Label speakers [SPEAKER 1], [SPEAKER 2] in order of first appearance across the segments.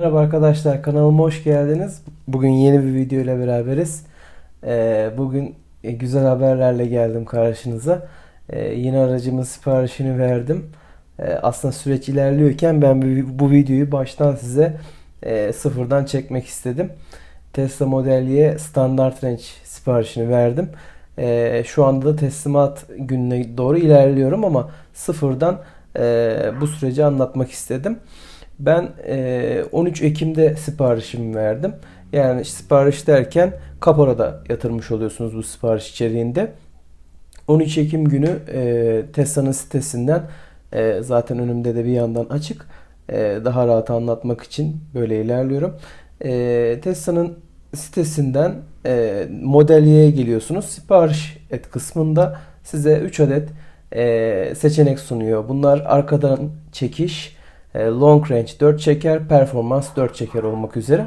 [SPEAKER 1] Merhaba arkadaşlar kanalıma hoş geldiniz. Bugün yeni bir video ile beraberiz. Ee, bugün e, güzel haberlerle geldim karşınıza. Ee, yeni aracımın siparişini verdim. Ee, aslında süreç ilerliyorken ben bu, videoyu baştan size e, sıfırdan çekmek istedim. Tesla Model Y standart range siparişini verdim. Şu anda da teslimat gününe doğru ilerliyorum ama sıfırdan e, bu süreci anlatmak istedim. Ben e, 13 Ekim'de siparişimi verdim. Yani sipariş derken Kapora'da yatırmış oluyorsunuz bu sipariş içeriğinde. 13 Ekim günü e, Tesla'nın sitesinden e, zaten önümde de bir yandan açık. E, daha rahat anlatmak için böyle ilerliyorum. E, Tesla'nın sitesinden e, Model Y'ye geliyorsunuz. Sipariş et kısmında size 3 adet e, seçenek sunuyor. Bunlar arkadan çekiş, long range 4 çeker, performans 4 çeker olmak üzere.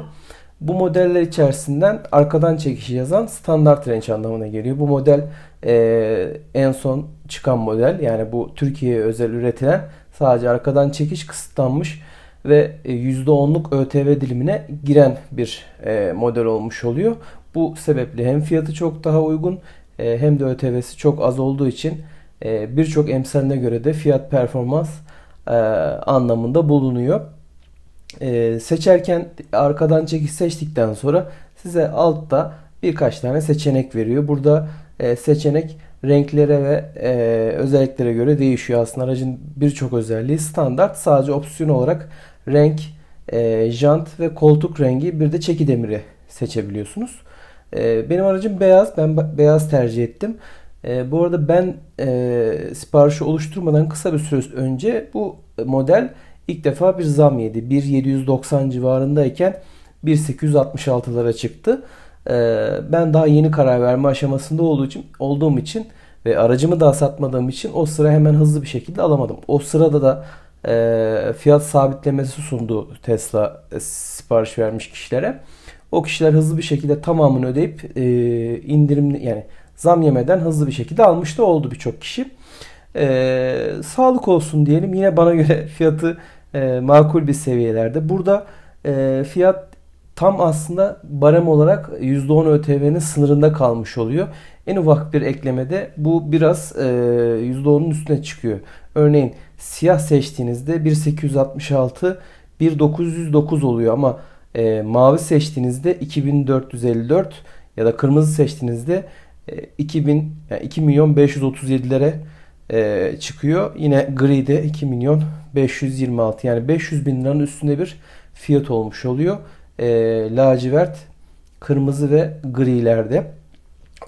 [SPEAKER 1] Bu modeller içerisinden arkadan çekişi yazan standart range anlamına geliyor. Bu model e, en son çıkan model. Yani bu Türkiye'ye özel üretilen sadece arkadan çekiş kısıtlanmış ve e, %10'luk ÖTV dilimine giren bir e, model olmuş oluyor. Bu sebeple hem fiyatı çok daha uygun e, hem de ÖTV'si çok az olduğu için e, birçok emsaline göre de fiyat performans e, anlamında bulunuyor. E, seçerken arkadan çekiş seçtikten sonra size altta birkaç tane seçenek veriyor. Burada e, seçenek renklere ve e, özelliklere göre değişiyor. Aslında aracın birçok özelliği standart. Sadece opsiyon olarak renk, e, jant ve koltuk rengi bir de çeki demiri seçebiliyorsunuz. E, benim aracım beyaz. Ben beyaz tercih ettim. E, bu arada ben e, siparişi oluşturmadan kısa bir süre önce bu model ilk defa bir zam yedi. 1.790 civarındayken 1.866'lara çıktı. E, ben daha yeni karar verme aşamasında olduğu için, olduğum için ve aracımı daha satmadığım için o sıra hemen hızlı bir şekilde alamadım. O sırada da e, fiyat sabitlemesi sundu Tesla e, sipariş vermiş kişilere. O kişiler hızlı bir şekilde tamamını ödeyip e, indirim yani zam yemeden hızlı bir şekilde almış da oldu birçok kişi. E, sağlık olsun diyelim. Yine bana göre fiyatı e, makul bir seviyelerde. Burada e, fiyat tam aslında barem olarak %10 ÖTV'nin sınırında kalmış oluyor. En ufak bir eklemede bu biraz e, %10'un üstüne çıkıyor. Örneğin siyah seçtiğinizde 1866 1909 oluyor ama e, mavi seçtiğinizde 2454 ya da kırmızı seçtiğinizde 2000 yani 2 milyon 537'lere e, çıkıyor. Yine gri de 2 milyon 526 yani 500 bin liranın üstünde bir fiyat olmuş oluyor. E, lacivert, kırmızı ve grilerde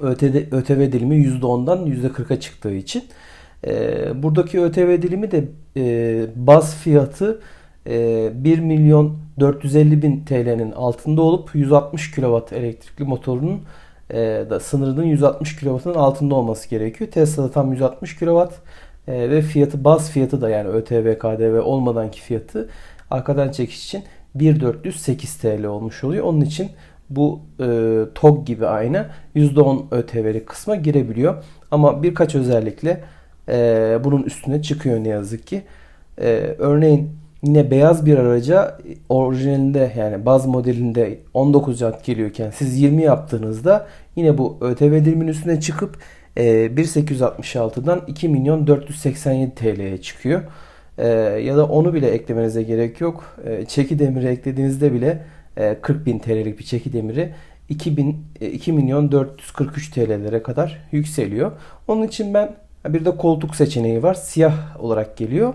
[SPEAKER 1] ÖTV, ÖTV dilimi %10'dan %40'a çıktığı için e, buradaki ÖTV dilimi de e, baz fiyatı e, 1 milyon 450 bin TL'nin altında olup 160 kW elektrikli motorunun e, da sınırının 160 kW'ın altında olması gerekiyor. Tesla'da tam 160 kW e, ve fiyatı baz fiyatı da yani ÖTV, KDV olmadanki fiyatı arkadan çekiş için 1408 TL olmuş oluyor. Onun için bu e, TOG gibi aynı %10 ÖTV'li kısma girebiliyor. Ama birkaç özellikle e, bunun üstüne çıkıyor ne yazık ki. E, örneğin yine beyaz bir araca orijinalinde yani baz modelinde 19 jant geliyorken siz 20 yaptığınızda yine bu ÖTV dilimin üstüne çıkıp e, 1.866'dan 2 milyon 487 TL'ye çıkıyor. E, ya da onu bile eklemenize gerek yok. E, çeki demiri eklediğinizde bile e, 40 bin TL'lik bir çeki demiri 2000, 2 milyon 443 TL'lere kadar yükseliyor. Onun için ben bir de koltuk seçeneği var. Siyah olarak geliyor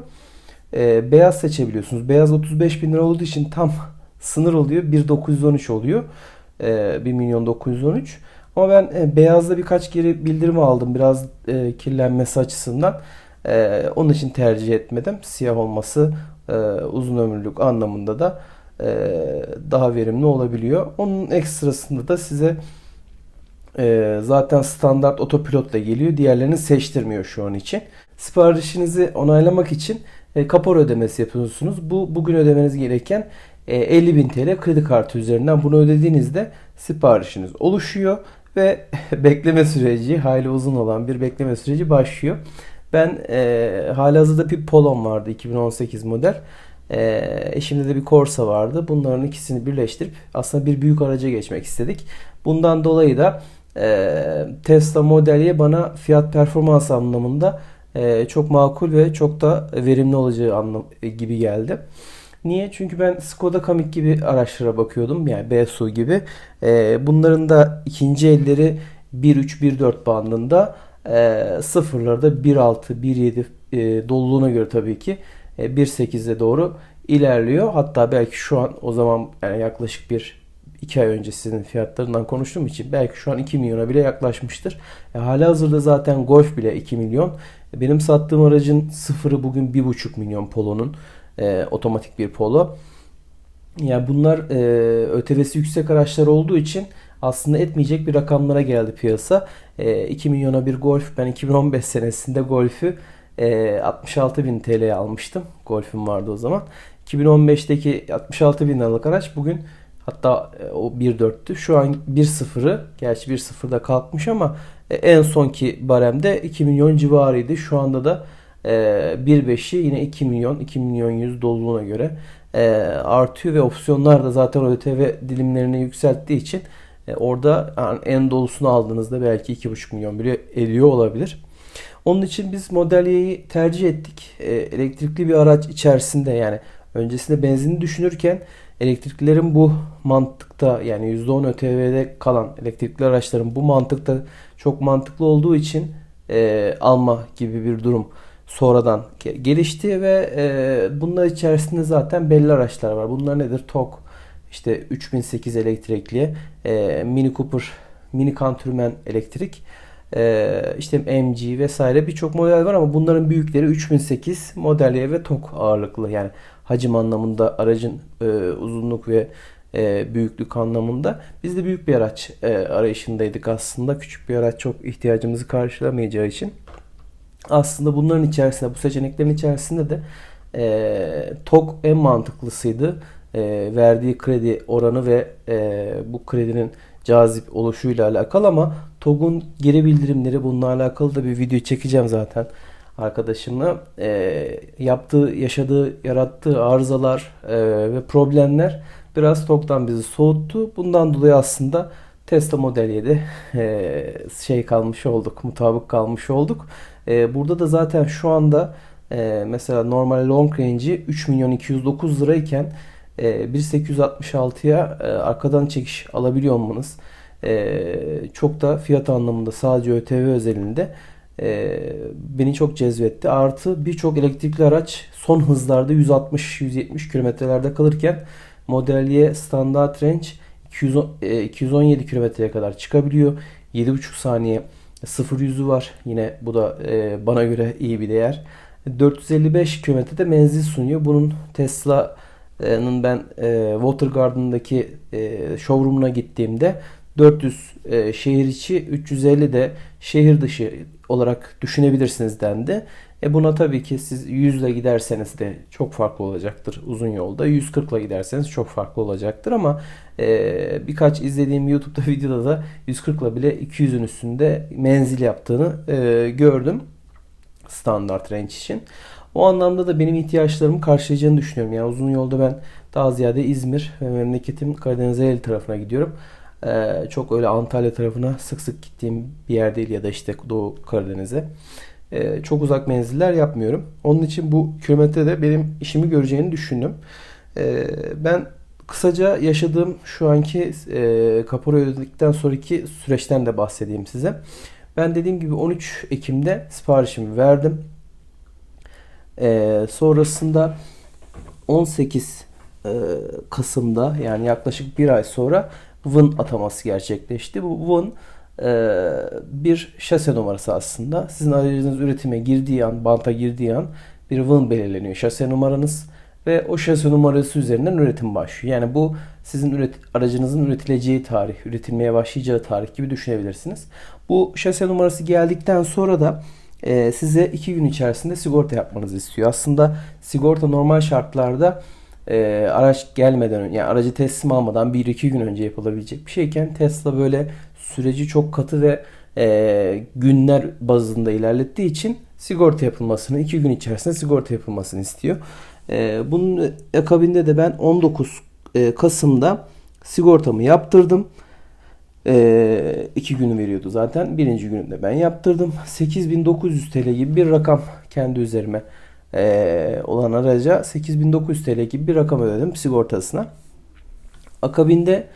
[SPEAKER 1] e, beyaz seçebiliyorsunuz. Beyaz 35 bin lira olduğu için tam sınır oluyor. 1913 oluyor. E, 1 milyon 913. Ama ben e, beyazda birkaç geri bildirim aldım. Biraz e, kirlenmesi açısından. E, onun için tercih etmedim. Siyah olması e, uzun ömürlük anlamında da e, daha verimli olabiliyor. Onun ekstrasında da size e, zaten standart otopilotla geliyor. Diğerlerini seçtirmiyor şu an için. Siparişinizi onaylamak için e, kapora ödemesi yapıyorsunuz. Bu bugün ödemeniz gereken e, 50 bin TL kredi kartı üzerinden bunu ödediğinizde siparişiniz oluşuyor ve bekleme süreci hayli uzun olan bir bekleme süreci başlıyor. Ben e, halihazırda bir Polon vardı 2018 model. E, eşimde de bir Corsa vardı. Bunların ikisini birleştirip aslında bir büyük araca geçmek istedik. Bundan dolayı da e, Tesla Model bana fiyat performans anlamında e, çok makul ve çok da verimli olacağı anlam gibi geldi. Niye? Çünkü ben Skoda Kamiq gibi araçlara bakıyordum. Yani BSU gibi. E, bunların da ikinci elleri 1.3-1.4 bandında e, sıfırlarda 1.6, 1.7 e, doluluğuna göre tabii ki e, 1.8'e doğru ilerliyor. Hatta belki şu an o zaman yani yaklaşık bir 2 ay öncesinin fiyatlarından konuştuğum için belki şu an 2 milyona bile yaklaşmıştır. E, hala hazırda zaten Golf bile 2 milyon. E, benim sattığım aracın sıfırı bugün 1,5 milyon Polo'nun e, otomatik bir Polo. Yani bunlar e, ÖTV'si yüksek araçlar olduğu için aslında etmeyecek bir rakamlara geldi piyasa. E, 2 milyona bir Golf ben 2015 senesinde Golf'ü e, 66 bin TL'ye almıştım. Golf'üm vardı o zaman. 2015'teki 66 bin liralık araç bugün hatta e, o 1.4'tü. Şu an 1.0'ı gerçi 1.0'da kalkmış ama e, en sonki baremde 2 milyon civarıydı. Şu anda da e, 1.5'i yine 2 milyon 2 milyon 100 doluluğuna göre e, artıyor ve opsiyonlar da zaten ÖTV dilimlerini yükselttiği için e, orada en dolusunu aldığınızda belki 2,5 milyon bile ediyor olabilir. Onun için biz Model Y'yi tercih ettik. E, elektrikli bir araç içerisinde yani öncesinde benzinli düşünürken elektriklerin bu mantıkta yani %10 ÖTV'de kalan elektrikli araçların bu mantıkta çok mantıklı olduğu için e, alma gibi bir durum sonradan gelişti ve e, bunlar içerisinde zaten belli araçlar var. Bunlar nedir? TOG, işte 3008 elektrikli, e, Mini Cooper, Mini Countryman elektrik, e, işte MG vesaire birçok model var ama bunların büyükleri 3008 Model ve TOG ağırlıklı. Yani hacim anlamında aracın e, uzunluk ve e, büyüklük anlamında. Biz de büyük bir araç e, arayışındaydık aslında. Küçük bir araç çok ihtiyacımızı karşılamayacağı için. Aslında bunların içerisinde, bu seçeneklerin içerisinde de e, TOG en mantıklısıydı. E, verdiği kredi oranı ve e, bu kredinin cazip oluşuyla alakalı ama TOG'un geri bildirimleri bununla alakalı da bir video çekeceğim zaten arkadaşımla. E, yaptığı, yaşadığı, yarattığı arızalar e, ve problemler biraz TOG'dan bizi soğuttu. Bundan dolayı aslında Tesla Model 7 e, şey kalmış olduk, mutabık kalmış olduk. E, burada da zaten şu anda e, mesela normal long range'i 3 milyon 209 lirayken e, 1.866'ya e, arkadan çekiş alabiliyor olmanız e, çok da fiyat anlamında sadece ÖTV özelinde e, beni çok cezbetti. Artı birçok elektrikli araç son hızlarda 160-170 kilometrelerde kalırken Model Y standart range 210, e, 217 kilometreye kadar çıkabiliyor. 7,5 saniye 0 yüzü var. Yine bu da e, bana göre iyi bir değer. 455 kilometrede menzil sunuyor. Bunun Tesla'nın ben e, Water Garden'daki e, showroom'una gittiğimde 400 e, şehir içi 350 de şehir dışı olarak düşünebilirsiniz dendi. E buna tabii ki siz 100 ile giderseniz de çok farklı olacaktır uzun yolda. 140 ile giderseniz çok farklı olacaktır ama e, birkaç izlediğim YouTube'da videoda da 140 ile bile 200'ün üstünde menzil yaptığını e, gördüm. Standart range için. O anlamda da benim ihtiyaçlarımı karşılayacağını düşünüyorum. Yani uzun yolda ben daha ziyade İzmir ve memleketim Karadeniz Ereğli tarafına gidiyorum. Ee, çok öyle Antalya tarafına sık sık gittiğim bir yer değil ya da işte Doğu Karadeniz'e. Ee, çok uzak menziller yapmıyorum. Onun için bu kilometrede benim işimi göreceğini düşündüm. Ee, ben kısaca yaşadığım şu anki e, kapora ödedikten sonraki süreçten de bahsedeyim size. Ben dediğim gibi 13 Ekim'de siparişimi verdim. Sonrasında 18 e, Kasım'da yani yaklaşık bir ay sonra VIN ataması gerçekleşti. Bu VIN e, bir şase numarası aslında. Sizin aracınız üretime girdiği an, banta girdiği an bir VIN belirleniyor şase numaranız ve o şase numarası üzerinden üretim başlıyor. Yani bu sizin üret aracınızın üretileceği tarih, üretilmeye başlayacağı tarih gibi düşünebilirsiniz. Bu şase numarası geldikten sonra da e, size iki gün içerisinde sigorta yapmanızı istiyor. Aslında sigorta normal şartlarda e, araç gelmeden yani aracı teslim almadan 1-2 gün önce yapılabilecek bir şeyken Tesla böyle süreci çok katı ve e, günler bazında ilerlettiği için sigorta yapılmasını, 2 gün içerisinde sigorta yapılmasını istiyor. E, bunun akabinde de ben 19 e, Kasım'da sigortamı yaptırdım. E, günü veriyordu zaten. Birinci gününde ben yaptırdım. 8900 TL gibi bir rakam kendi üzerime e, olan araca 8900 TL gibi bir rakam ödedim sigortasına. Akabinde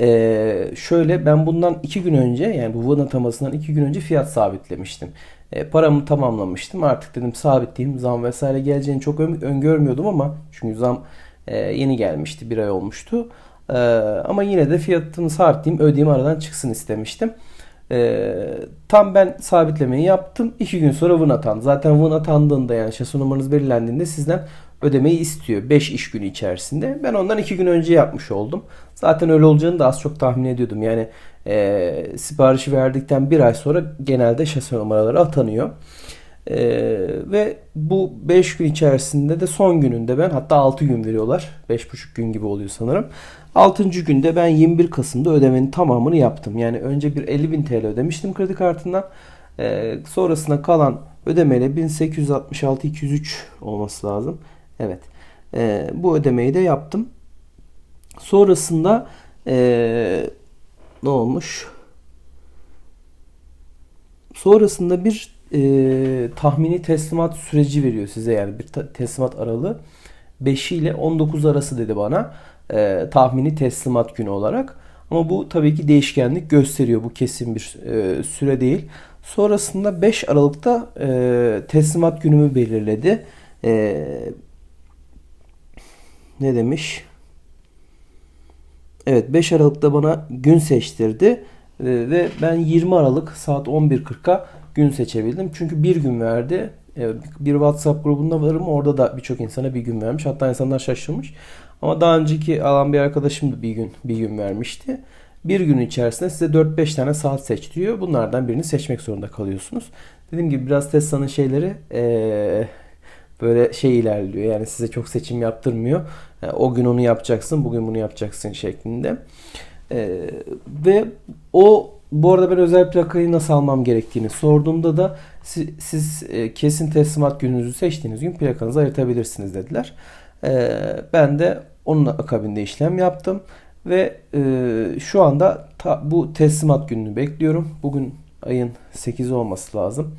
[SPEAKER 1] e, şöyle ben bundan iki gün önce yani bu van atamasından iki gün önce fiyat sabitlemiştim. E, paramı tamamlamıştım. Artık dedim sabitleyeyim. Zam vesaire geleceğini çok ön- öngörmüyordum ama çünkü zam e, yeni gelmişti. Bir ay olmuştu. E, ama yine de fiyatını sabitleyeyim ödeyeyim aradan çıksın istemiştim. E, tam ben sabitlemeyi yaptım. İki gün sonra vın atandı. Zaten vın atandığında yani şasi numaranız belirlendiğinde sizden ödemeyi istiyor 5 iş günü içerisinde. Ben ondan 2 gün önce yapmış oldum. Zaten öyle olacağını da az çok tahmin ediyordum. Yani e, siparişi verdikten bir ay sonra genelde şasi numaraları atanıyor. E, ve bu 5 gün içerisinde de son gününde ben hatta 6 gün veriyorlar. 5,5 gün gibi oluyor sanırım. 6. günde ben 21 Kasım'da ödemenin tamamını yaptım. Yani önce bir 50.000 TL ödemiştim kredi kartından. E, sonrasında kalan ödemeyle 1866-203 olması lazım. Evet. E, bu ödemeyi de yaptım. Sonrasında e, ne olmuş? Sonrasında bir e, tahmini teslimat süreci veriyor size yani bir teslimat aralığı 5 ile 19 arası dedi bana e, tahmini teslimat günü olarak. Ama bu tabii ki değişkenlik gösteriyor. Bu kesin bir e, süre değil. Sonrasında 5 Aralık'ta e, teslimat günümü belirledi. E, ne demiş? Evet 5 Aralık'ta bana gün seçtirdi Ee, ve ben 20 Aralık saat 11.40'a gün seçebildim. Çünkü bir gün verdi. Ee, Bir WhatsApp grubunda varım. Orada da birçok insana bir gün vermiş. Hatta insanlar şaşırmış. Ama daha önceki alan bir arkadaşım da bir gün bir gün vermişti. Bir gün içerisinde size 4-5 tane saat seç diyor. Bunlardan birini seçmek zorunda kalıyorsunuz. Dediğim gibi biraz Tesla'nın şeyleri ee, böyle şey ilerliyor. Yani size çok seçim yaptırmıyor. Yani o gün onu yapacaksın, bugün bunu yapacaksın şeklinde. Ee, ve o bu arada ben özel plakayı nasıl almam gerektiğini sorduğumda da siz, siz e, kesin teslimat gününüzü seçtiğiniz gün plakanızı ayırtabilirsiniz dediler. Ee, ben de onun akabinde işlem yaptım ve e, şu anda ta- bu teslimat gününü bekliyorum. Bugün ayın 8'i olması lazım.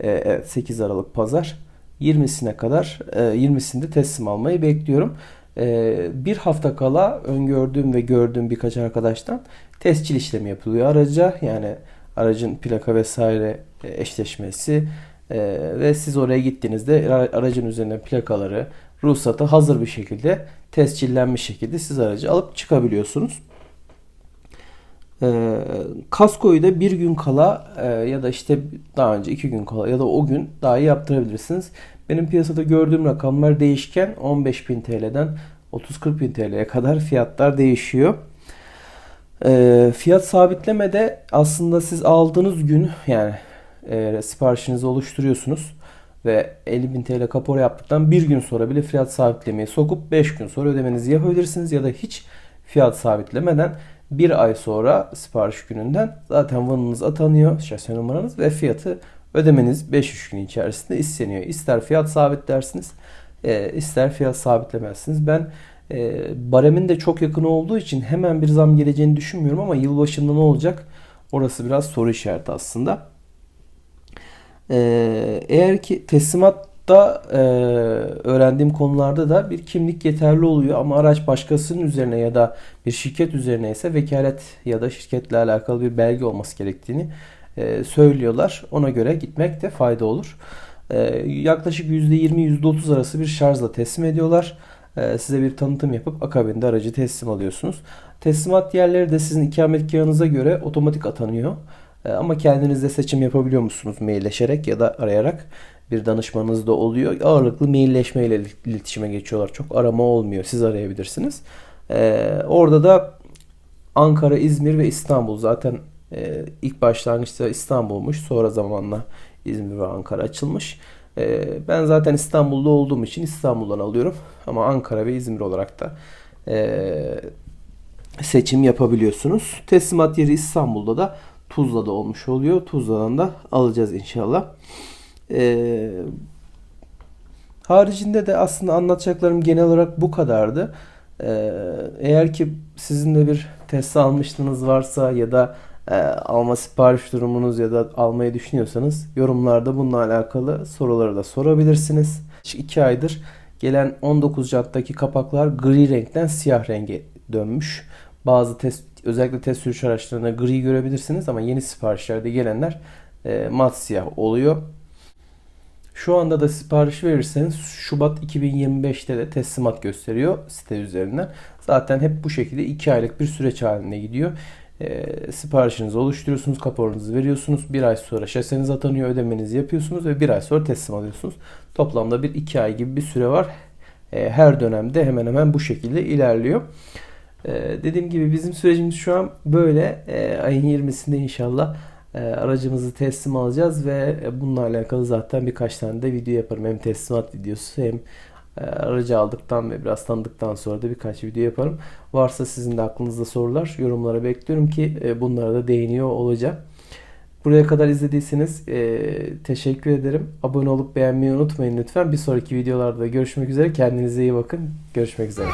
[SPEAKER 1] Ee, evet 8 Aralık Pazar. 20'sine kadar e, 20'sinde teslim almayı bekliyorum. E, bir hafta kala öngördüğüm ve gördüğüm birkaç arkadaştan tescil işlemi yapılıyor araca. Yani aracın plaka vesaire e, eşleşmesi e, ve siz oraya gittiğinizde ara- aracın üzerine plakaları, ruhsatı hazır bir şekilde tescillenmiş şekilde siz aracı alıp çıkabiliyorsunuz. Ee, kaskoyu da bir gün kala e, ya da işte daha önce iki gün kala ya da o gün daha iyi yaptırabilirsiniz. Benim piyasada gördüğüm rakamlar değişken 15.000 TL'den 30-40.000 TL'ye kadar fiyatlar değişiyor. Ee, fiyat sabitlemede aslında siz aldığınız gün yani e, siparişinizi oluşturuyorsunuz ve 50.000 TL kapora yaptıktan bir gün sonra bile fiyat sabitlemeyi sokup 5 gün sonra ödemenizi yapabilirsiniz ya da hiç fiyat sabitlemeden bir ay sonra sipariş gününden zaten vanınız atanıyor, şase numaranız ve fiyatı ödemeniz 5 gün içerisinde isteniyor. İster fiyat sabitlersiniz, e, ister fiyat sabitlemezsiniz. Ben e, baremin de çok yakın olduğu için hemen bir zam geleceğini düşünmüyorum ama yılbaşında ne olacak? Orası biraz soru işareti aslında. Ee, eğer ki teslimatta e, öğrendiğim konularda da bir kimlik yeterli oluyor ama araç başkasının üzerine ya da bir şirket üzerine ise vekalet ya da şirketle alakalı bir belge olması gerektiğini e, söylüyorlar. Ona göre gitmekte fayda olur. E, yaklaşık %20-%30 arası bir şarjla teslim ediyorlar. E, size bir tanıtım yapıp akabinde aracı teslim alıyorsunuz. Teslimat yerleri de sizin ikametgahınıza göre otomatik atanıyor. Ama kendiniz de seçim yapabiliyor musunuz mailleşerek ya da arayarak bir danışmanınız da oluyor. Ağırlıklı mailleşme ile iletişime geçiyorlar. Çok arama olmuyor. Siz arayabilirsiniz. E, orada da Ankara, İzmir ve İstanbul zaten e, ilk başlangıçta İstanbul'muş. Sonra zamanla İzmir ve Ankara açılmış. E, ben zaten İstanbul'da olduğum için İstanbul'dan alıyorum. Ama Ankara ve İzmir olarak da e, seçim yapabiliyorsunuz. Teslimat yeri İstanbul'da da Tuzla'da olmuş oluyor. Tuzla'dan da alacağız inşallah. Ee, haricinde de aslında anlatacaklarım genel olarak bu kadardı. Ee, eğer ki sizin de bir Tesla almıştınız varsa ya da e, alma sipariş durumunuz ya da almayı düşünüyorsanız yorumlarda bununla alakalı soruları da sorabilirsiniz. 2 aydır gelen 19 janttaki kapaklar gri renkten siyah renge dönmüş. Bazı test özellikle test sürüş araçlarında gri görebilirsiniz ama yeni siparişlerde gelenler e, mat siyah oluyor. Şu anda da sipariş verirseniz Şubat 2025'te de teslimat gösteriyor site üzerinden. Zaten hep bu şekilde 2 aylık bir süreç halinde gidiyor. E, siparişinizi oluşturuyorsunuz, kaporanızı veriyorsunuz. Bir ay sonra şaseniz atanıyor, ödemenizi yapıyorsunuz ve bir ay sonra teslim alıyorsunuz. Toplamda bir 2 ay gibi bir süre var. E, her dönemde hemen hemen bu şekilde ilerliyor. E, dediğim gibi bizim sürecimiz şu an böyle. E, ayın 20'sinde inşallah e, aracımızı teslim alacağız ve bununla alakalı zaten birkaç tane de video yaparım. Hem teslimat videosu hem aracı aldıktan ve biraz tanıdıktan sonra da birkaç video yaparım. Varsa sizin de aklınızda sorular yorumlara bekliyorum ki e, bunlara da değiniyor olacağım. Buraya kadar izlediyseniz e, teşekkür ederim. Abone olup beğenmeyi unutmayın lütfen. Bir sonraki videolarda görüşmek üzere. Kendinize iyi bakın. Görüşmek üzere.